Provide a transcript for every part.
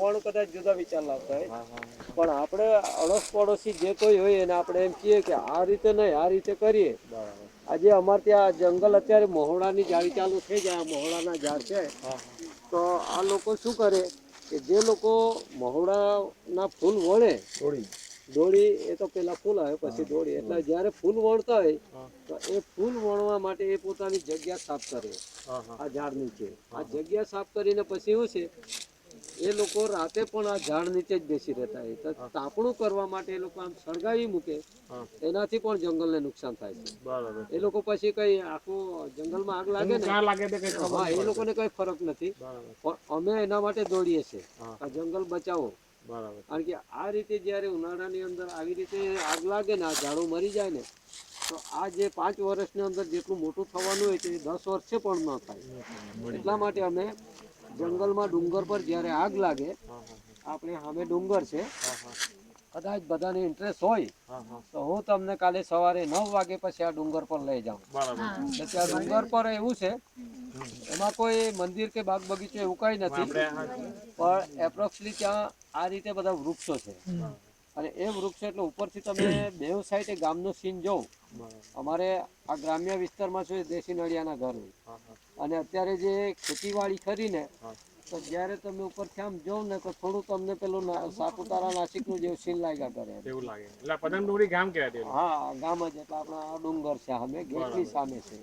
યુવાનો કદાચ જુદા વિચાર લાવતા હોય. પણ આપણે અડોશ પડોશી જે કોઈ હોય એને આપણે એમ કહીએ કે આ રીતે નહીં આ રીતે કરીએ. આજે અમારે ત્યાં જંગલ અત્યારે મહોડાની જાળી ચાલુ થઈ જાય આ મહોડાના ઝાડ છે. તો આ લોકો શું કરે કે જે લોકો મહોડાના ફૂલ વણે દોડી. એ તો પેલા ફૂલ આવે પછી દોડી. એટલે જ્યારે ફૂલ વણતા હોય તો એ ફૂલ વણવા માટે એ પોતાની જગ્યા સાફ કરે આ ઝાડ નીચે. આ જગ્યા સાફ કરીને પછી શું છે? એ લોકો રાતે પણ આ ઝાડ નીચે જ બેસી રહેતા હોય તાપણું કરવા માટે એ લોકો આમ સળગાવી મૂકે એનાથી પણ જંગલને નુકસાન થાય છે. એ લોકો પછી કઈ આખું જંગલમાં આગ લાગે ને તે હા એ લોકોને કઈ ફરક નથી. પણ અમે એના માટે દોડીએ છીએ. આ જંગલ બચાવો. કારણ કે આ રીતે જ્યારે ઉનાળાની અંદર આવી રીતે આગ લાગે ને આ ઝાડો મરી જાય ને તો આ જે પાંચ વર્ષની અંદર જેટલું મોટું થવાનું હોય છે દસ વર્ષે પણ ન થાય. એટલા માટે અમે જંગલમાં ડુંગર પર જ્યારે આગ લાગે આપણે સામે ડુંગર છે. કદાચ બધાને ઇન્ટરેસ્ટ હોય તો હું તમને કાલે સવારે નવ વાગે પછી આ ડુંગર પર લઈ જાઉં. ત્યાં ડુંગર પર એવું છે એમાં કોઈ મંદિર કે બાગ બગીચો એવું કઈ નથી પણ એપ્રોક્સલી ત્યાં આ રીતે બધા વૃક્ષો છે. અને એ વૃક્ષો એટલે ઉપરથી તમે બેવ સાઈડે ગામનો સીન બરાબર અમારે આ ગ્રામ્ય વિસ્તારમાં છે દેશી નળિયાના ઘર અને અત્યારે જે ખેતીવાડી કરીને હા. તો જ્યારે તમે ઉપરથી આમ જોવ ને તો થોડું તમને પેલું સાપુતારા નાસિકનું જેવું સીન લાગ્યા કરે એવું લાગે. એટલે પતંગડોરી ગામ કહેવાય હા ગામ જ એટલે આપણા ડુંગર છે સામે ગેટની સામે છે.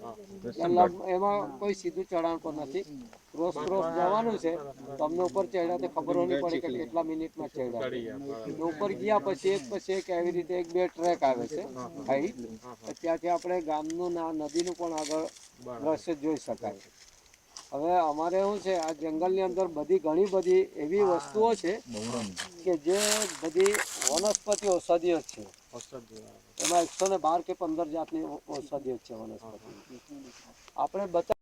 એમાં કોઈ સીધું ચઢાણ પણ નથી. ક્રોસ ક્રોસ જવાનું છે. તમને ઉપર ચડ્યા તો ખબર નહીં પડે કે કેટલા મિનિટમાં ચડ્યા ચડી ગયા બરાબર. એટલે ઉપર ગયા પછી એક પછી એક એવી રીતે એક બે ટ્રેક આવે છે. હાઈટ ત્યાંથી આપણે ગામનું ના નદીનું પણ આગળ દ્રશ્ય જોઈ શકાય. હવે અમારે શું છે આ જંગલની અંદર બધી ઘણી બધી એવી વસ્તુઓ છે કે જે બધી વનસ્પતિ ઔષધિઓ છે. એમાં એકસો ને બાર કે પંદર જાતની ઔષધિઓ છે વનસ્પતિ. આપણે બતા